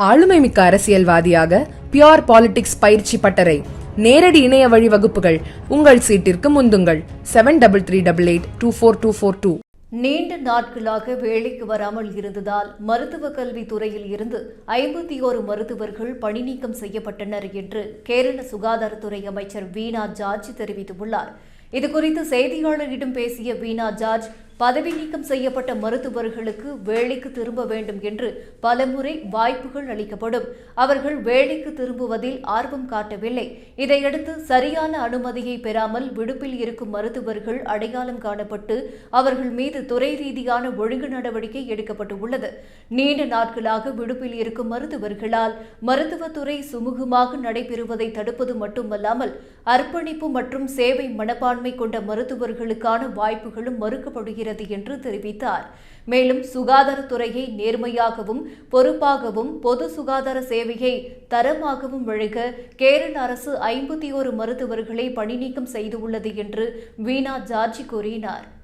ஆளுமைமிக்க அரசியல்வாதியாக pure politics பயிற்சி பட்டறை. நேரடி இணைய வழி வகுப்புகள். உங்கள் சீட்டிற்கு முந்துங்கள். Seven double three double eight two four two four two நீண்ட நாட்களாக வேலைக்கு வராமல் இருந்ததால் மருத்துவ கல்வி துறையில் இருந்து ஐம்பத்தி ஓரு மருத்துவர்கள் பணி நீக்கம் செய்யப்பட்டனர் என்று கேரள சுகாதாரத்துறை அமைச்சர் வீணா ஜார்ஜ் தெரிவித்துள்ளார். இதுகுறித்து செய்தியாளரிடம் பேசிய வீணா ஜார்ஜ் பதவி நீக்கம் செய்யப்பட்ட மருத்துவர்களுக்கு வேலைக்கு திரும்ப வேண்டும் என்று பலமுறை வாய்ப்புகள் அளிக்கப்படும். அவர்கள் வேலைக்கு திரும்புவதில் ஆர்வம் காட்டவில்லை. இதையடுத்து சரியான அனுமதியை பெறாமல் விடுப்பில் இருக்கும் மருத்துவர்கள் அடையாளம் காணப்பட்டு அவர்கள் மீது துறை ரீதியான ஒழுங்கு நடவடிக்கை எடுக்கப்பட்டுள்ளது நீண்ட நாட்களாக விடுப்பில் இருக்கும் மருத்துவர்களால் மருத்துவத்துறை சுமூகமாக நடைபெறுவதை தடுப்பது மட்டுமல்லாமல் அர்ப்பணிப்பு மற்றும் சேவை மனப்பான்மை கொண்ட மருத்துவர்களுக்கான வாய்ப்புகளும் மறுக்கப்படுகிறது. என்று தெரிவித்தார். மேலும் சுகாதாரத்துறையை நேர்மையாகவும் பொறுப்பாகவும் பொது சுகாதார சேவையை தரமாகவும் வழங்க கேரள அரசு ஐம்பத்தி ஒரு மருத்துவர்களை பணிநீக்கம் செய்துள்ளது என்று வீணா ஜார்ஜி கூறினார்.